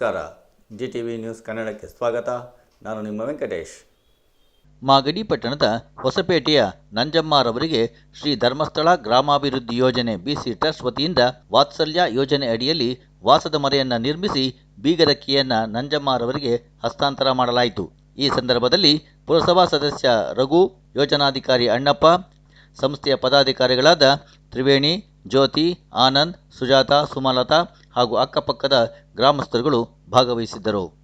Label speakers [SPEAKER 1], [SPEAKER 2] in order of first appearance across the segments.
[SPEAKER 1] ನಮಸ್ಕಾರ. G T V news ಕನ್ನಡಕ್ಕೆ ಸ್ವಾಗತ. ನಾನು ನಿಮ್ಮ ವೆಂಕಟೇಶ್.
[SPEAKER 2] ಮಾಗಡಿ ಪಟ್ಟಣದ ಹೊಸಪೇಟೆಯ ನಂಜಮ್ಮರವರಿಗೆ ಶ್ರೀ ಧರ್ಮಸ್ಥಳ ಗ್ರಾಮಾಭಿವೃದ್ಧಿ ಯೋಜನೆ ಬಿಸಿ ಟ್ರಸ್ಟ್ ವತಿಯಿಂದ ವಾತ್ಸಲ್ಯ ಯೋಜನೆ ಅಡಿಯಲ್ಲಿ ವಾಸದ ಮನೆಯನ್ನು ನಿರ್ಮಿಸಿ ಬೀಗದಕ್ಕಿಯನ್ನ ನಂಜಮ್ಮರವರಿಗೆ ಹಸ್ತಾಂತರ ಮಾಡಲಾಯಿತು. ಈ ಸಂದರ್ಭದಲ್ಲಿ ಪುರಸಭಾ ಸದಸ್ಯ ರಘು, ಯೋಜನಾಧಿಕಾರಿ ಅಣ್ಣಪ್ಪ, ಸಂಸ್ಥೆಯ ಪದಾಧಿಕಾರಿಗಳಾದ ತ್ರಿವೇಣಿ, ಜ್ಯೋತಿ, ಆನಂದ್, ಸುಜಾತ, ಸುಮಲತಾ ಹಾಗೂ ಅಕ್ಕಪಕ್ಕದ ಗ್ರಾಮಸ್ಥರುಗಳು ಭಾಗವಹಿಸಿದ್ದರು.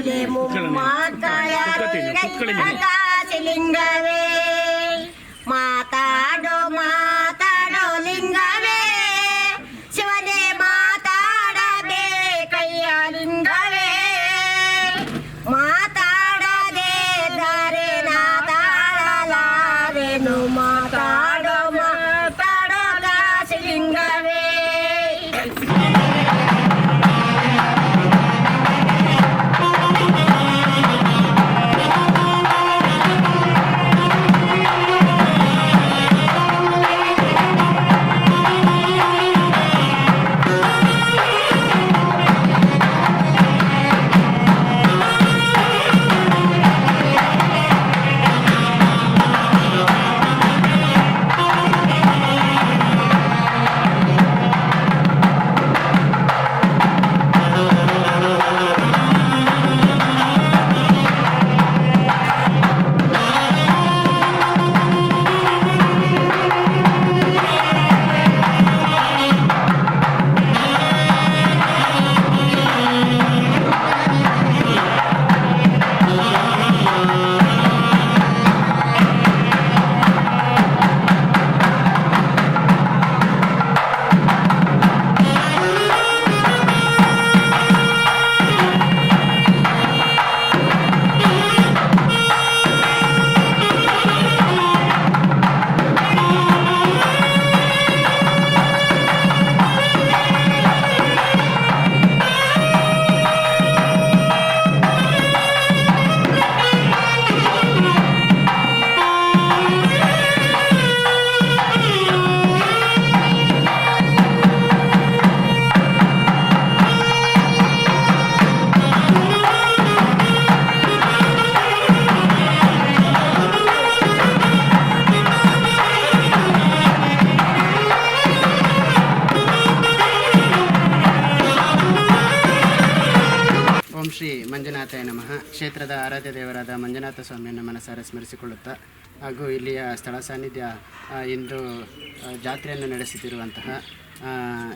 [SPEAKER 3] ಇಲ್ಲದ ಮೇಲೆ ಲಿಂಗವೇ ಮಾತಾಡೋ ಮಾತಾಡೋ ಲಿಂಗವೇ ಶಿವನೇ ಮಾತಾಡಬೇಕಯ್ಯ ಲಿಂಗವೇ ಮಾತಾಡದೆ ದರೆ ನಾತಾಡಲಾರೆನು ಮಾತಾಡೋ
[SPEAKER 4] ಕ್ಷೇತ್ರದ ಆರಾಧ್ಯ ದೇವರಾದ ಮಂಜುನಾಥ ಸ್ವಾಮಿಯನ್ನು ಮನಸಾರೆ ಸ್ಮರಿಸಿಕೊಳ್ಳುತ್ತಾ ಹಾಗೂ ಇಲ್ಲಿಯ ಸ್ಥಳ ಸಾನ್ನಿಧ್ಯ ಇಂದು ಜಾತ್ರೆಯನ್ನು ನಡೆಸುತ್ತಿರುವಂತಹ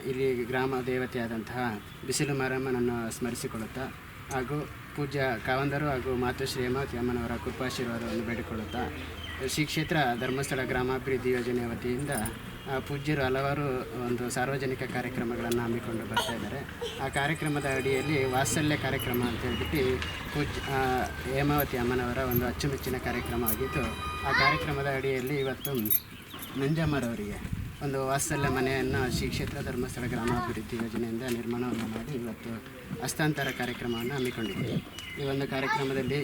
[SPEAKER 4] ಇಲ್ಲಿ ಗ್ರಾಮ ದೇವತೆಯಾದಂತಹ ಬಿಸಿಲು ಮಾರಮ್ಮನನ್ನು ಸ್ಮರಿಸಿಕೊಳ್ಳುತ್ತಾ ಹಾಗೂ ಪೂಜ್ಯ ಕಾವಂದರು ಹಾಗೂ ಮಾತುಶ್ರೀ ಹೇಮಾವತಿ ಅಮ್ಮನವರ ಕೃಪಾಶೀರ್ವಾದವನ್ನು ಬೇಡಿಕೊಳ್ಳುತ್ತಾ ಶ್ರೀ ಕ್ಷೇತ್ರ ಧರ್ಮಸ್ಥಳ ಗ್ರಾಮಾಭಿವೃದ್ಧಿ ಯೋಜನೆಯ ವತಿಯಿಂದ ಪೂಜ್ಯರು ಹಲವಾರು ಒಂದು ಸಾರ್ವಜನಿಕ ಕಾರ್ಯಕ್ರಮಗಳನ್ನು ಹಮ್ಮಿಕೊಂಡು ಬರ್ತಾ ಇದ್ದಾರೆ. ಆ ಕಾರ್ಯಕ್ರಮದ ಅಡಿಯಲ್ಲಿ ವಾತ್ಸಲ್ಯ ಕಾರ್ಯಕ್ರಮ ಅಂತ ಹೇಳ್ಬಿಟ್ಟು ಪೂಜ್ ಹೇಮಾವತಿ ಅಮ್ಮನವರ ಒಂದು ಅಚ್ಚುಮೆಚ್ಚಿನ ಕಾರ್ಯಕ್ರಮವಾಗಿದ್ದು ಆ ಕಾರ್ಯಕ್ರಮದ ಅಡಿಯಲ್ಲಿ ಇವತ್ತು ನಂಜಮ್ಮರವರಿಗೆ ಒಂದು ವಾತ್ಸಲ್ಯ ಮನೆಯನ್ನು ಶ್ರೀ ಕ್ಷೇತ್ರ ಧರ್ಮಸ್ಥಳ ಗ್ರಾಮಾಭಿವೃದ್ಧಿ ಯೋಜನೆಯಿಂದ ನಿರ್ಮಾಣವನ್ನು ಮಾಡಿ ಇವತ್ತು ಹಸ್ತಾಂತರ ಕಾರ್ಯಕ್ರಮವನ್ನು ಹಮ್ಮಿಕೊಂಡಿದ್ದೇವೆ. ಈ ಒಂದು ಕಾರ್ಯಕ್ರಮದಲ್ಲಿ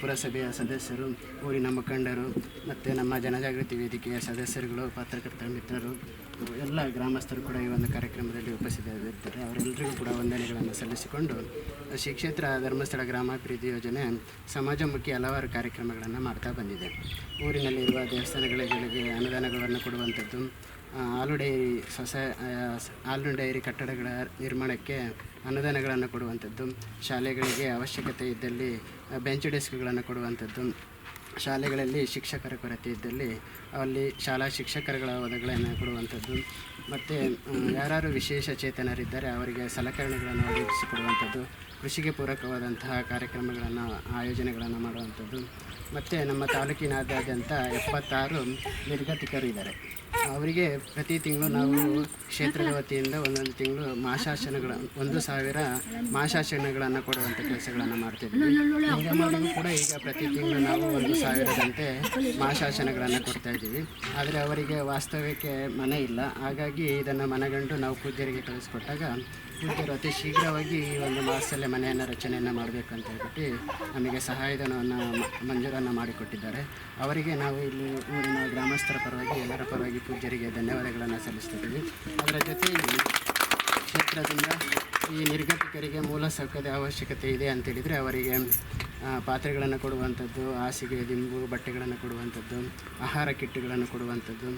[SPEAKER 4] ಪುರಸಭೆಯ ಸದಸ್ಯರು, ಊರಿನ ಮುಖಂಡರು ಮತ್ತು ನಮ್ಮ ಜನಜಾಗೃತಿ ವೇದಿಕೆಯ ಸದಸ್ಯರುಗಳು, ಪತ್ರಕರ್ತರ ಮಿತ್ರರು, ಎಲ್ಲ ಗ್ರಾಮಸ್ಥರು ಕೂಡ ಈ ಒಂದು ಕಾರ್ಯಕ್ರಮದಲ್ಲಿ ಉಪಸ್ಥಿತರಿರ್ತಾರೆ ಅವರೆಲ್ಲರಿಗೂ ಕೂಡ ವಂದನೆಗಳನ್ನು ಸಲ್ಲಿಸಿಕೊಂಡು ಶ್ರೀ ಕ್ಷೇತ್ರ ಧರ್ಮಸ್ಥಳ ಗ್ರಾಮಾಭಿವೃದ್ಧಿ ಯೋಜನೆ ಸಮಾಜಮುಖಿ ಹಲವಾರು ಕಾರ್ಯಕ್ರಮಗಳನ್ನು ಮಾಡ್ತಾ ಬಂದಿದೆ. ಊರಿನಲ್ಲಿರುವ ದೇವಸ್ಥಾನಗಳಿಗೆ ಅನುದಾನಗಳನ್ನು ಕೊಡುವಂಥದ್ದು ಹಾಲು ಡೈರಿ ಸೊಸೈ ಹಾಲು ಡೈರಿ ಕಟ್ಟಡಗಳ ನಿರ್ಮಾಣಕ್ಕೆ ಅನುದಾನಗಳನ್ನು ಕೊಡುವಂಥದ್ದು ಶಾಲೆಗಳಿಗೆ ಅವಶ್ಯಕತೆ ಇದ್ದಲ್ಲಿ ಬೆಂಚ್ ಡೆಸ್ಕ್ಗಳನ್ನು ಕೊಡುವಂಥದ್ದು. ಶಾಲೆಗಳಲ್ಲಿ ಶಿಕ್ಷಕರ ಕೊರತೆ ಇದ್ದಲ್ಲಿ ಅಲ್ಲಿ ಶಾಲಾ ಶಿಕ್ಷಕರುಗಳ ಒದಗಳನ್ನು ಕೊಡುವಂಥದ್ದು. ಮತ್ತು ಯಾರು ವಿಶೇಷ ಚೇತನರಿದ್ದರೆ ಅವರಿಗೆ ಸಲಕರಣೆಗಳನ್ನು ಒದಗಿಸಿಕೊಡುವಂಥದ್ದು, ಕೃಷಿಗೆ ಪೂರಕವಾದಂತಹ ಕಾರ್ಯಕ್ರಮಗಳನ್ನು, ಆಯೋಜನೆಗಳನ್ನು ಮಾಡುವಂಥದ್ದು. ಮತ್ತು, ನಮ್ಮ ತಾಲೂಕಿನಾದ್ಯಂತ ಎಪ್ಪತ್ತಾರು ನಿರ್ಗತಿಕರು ಇದ್ದಾರೆ. ಅವರಿಗೆ ಪ್ರತಿ ತಿಂಗಳು ನಾವು ಕ್ಷೇತ್ರದ ವತಿಯಿಂದ ಒಂದೊಂದು ತಿಂಗಳು ಮಾಶಾಸನಗಳ ಒಂದು ಸಾವಿರ ಮಾಶಾಸನಗಳನ್ನು ಕೊಡುವಂಥ ಕೆಲಸಗಳನ್ನು ಮಾಡ್ತಿದ್ವಿ ಕೂಡ ಈಗ ಪ್ರತಿ ತಿಂಗಳು ನಾವು ಒಂದು ಸಾವಿರದಂತೆ ಮಾಶಾಸನಗಳನ್ನು ಕೊಡ್ತಾ ಇದ್ದೀವಿ. ಆದರೆ ಅವರಿಗೆ ವಾಸ್ತವ್ಯಕ್ಕೆ ಮನೆ ಇಲ್ಲ. ಹಾಗಾಗಿ ಇದನ್ನು ಮನಗಂಡು ನಾವು ಪೂಜ್ಯರಿಗೆ ಕಳಿಸ್ಕೊಟ್ಟಾಗ ಪೂಜ್ಯರು ಅತಿ ಶೀಘ್ರವಾಗಿ ಈ ಒಂದು ಮಾಸಲ್ಲೇ ಮನೆಯನ್ನು ರಚನೆಯನ್ನು ಮಾಡಬೇಕು ಅಂತ ಹೇಳ್ಬಿಟ್ಟು ನಮಗೆ ಸಹಾಯಧನವನ್ನು ಮಂಜೂರನ್ನು ಮಾಡಿಕೊಟ್ಟಿದ್ದಾರೆ. ಅವರಿಗೆ ನಾವು ಇಲ್ಲಿ ಊರಿನ ಗ್ರಾಮಸ್ಥರ ಪರವಾಗಿ, ಎಲ್ಲರ ಪರವಾಗಿ ಪೂಜ್ಯರಿಗೆ ಧನ್ಯವಾದಗಳನ್ನು ಸಲ್ಲಿಸ್ತಿದ್ದೀವಿ. ಅದರ ಜೊತೆಯಲ್ಲಿ ಕ್ಷೇತ್ರದಿಂದ ಈ ನಿರ್ಗತಿಕರಿಗೆ ಮೂಲ ಸೌಕರ್ಯದ ಅವಶ್ಯಕತೆ ಇದೆ ಅಂತೇಳಿದರೆ ಅವರಿಗೆ ಪಾತ್ರೆಗಳನ್ನು ಕೊಡುವಂಥದ್ದು, ಹಾಸಿಗೆ, ದಿಂಬು, ಬಟ್ಟೆಗಳನ್ನು ಕೊಡುವಂಥದ್ದು, ಆಹಾರ ಕಿಟ್ಗಳನ್ನು ಕೊಡುವಂಥದ್ದು,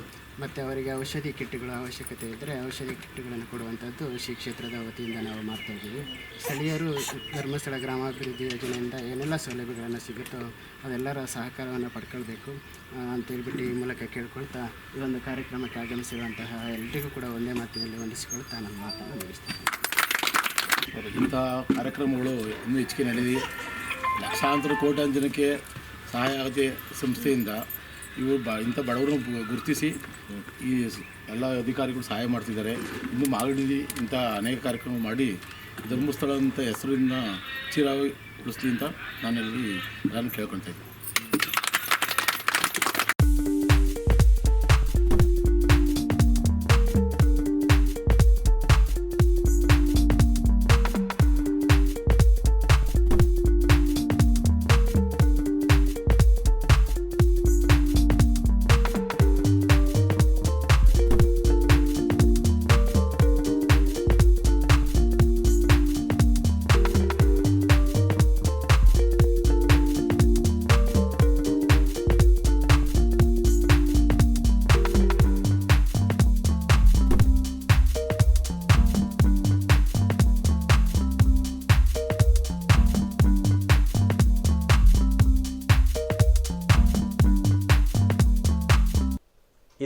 [SPEAKER 4] ಮತ್ತು ಅವರಿಗೆ ಔಷಧಿ ಕಿಟ್ಟುಗಳ ಅವಶ್ಯಕತೆ ಇದ್ದರೆ ಔಷಧಿ ಕಿಟ್ಗಳನ್ನು ಕೊಡುವಂಥದ್ದು ಶ್ರೀ ಕ್ಷೇತ್ರದ ವತಿಯಿಂದ ನಾವು ಮಾಡ್ತಾ ಇದ್ದೀವಿ. ಸ್ಥಳೀಯರು ಧರ್ಮಸ್ಥಳ ಗ್ರಾಮಾಭಿವೃದ್ಧಿ ಯೋಜನೆಯಿಂದ ಏನೆಲ್ಲ ಸೌಲಭ್ಯಗಳನ್ನು ಸಿಗುತ್ತೋ ಅದೆಲ್ಲರ ಸಹಕಾರವನ್ನು ಪಡ್ಕೊಳ್ಬೇಕು ಅಂತೇಳ್ಬಿಟ್ಟು ಈ ಮೂಲಕ ಕೇಳ್ಕೊಳ್ತಾ ಈ ಒಂದು ಕಾರ್ಯಕ್ರಮಕ್ಕೆ ಆಗಮಿಸಿರುವಂತಹ ಎಲ್ಲರಿಗೂ ಕೂಡ ಒಂದೇ ಮಾತಿನಲ್ಲಿ ಹೊಂದಿಸಿಕೊಳ್ತಾ ನಮ್ಮ ಮಾತನ್ನು ಮುಗಿಸ್ತೇನೆ
[SPEAKER 5] ಇಂಥ ಕಾರ್ಯಕ್ರಮಗಳು ಇನ್ನೂ ಹೆಚ್ಚಿಗೆ ನಡೆದಿ ಲಕ್ಷಾಂತರ ಕೋಟ್ಯಾಂತರ ಜನಕ್ಕೆ ಸಹಾಯ ಆಗುತ್ತೆ ಸಂಸ್ಥೆಯಿಂದ ಇವರು ಬ ಇಂಥ ಬಡವರನ್ನು ಗುರುತಿಸಿ ಈ ಎಲ್ಲ ಅಧಿಕಾರಿಗಳು ಸಹಾಯ ಮಾಡ್ತಿದ್ದಾರೆ. ಇನ್ನು ಮಾಗಡಿ ಇಂಥ ಅನೇಕ ಕಾರ್ಯಕ್ರಮ ಮಾಡಿ ಧರ್ಮಸ್ಥಳ ಅಂತ ಚಿರಾಗಿ ಉಳಿಸ್ಲಿ ಅಂತ ನಾನಲ್ಲಿ ನಾನು ಕೇಳ್ಕೊಳ್ತಾ ಇದ್ದೀನಿ.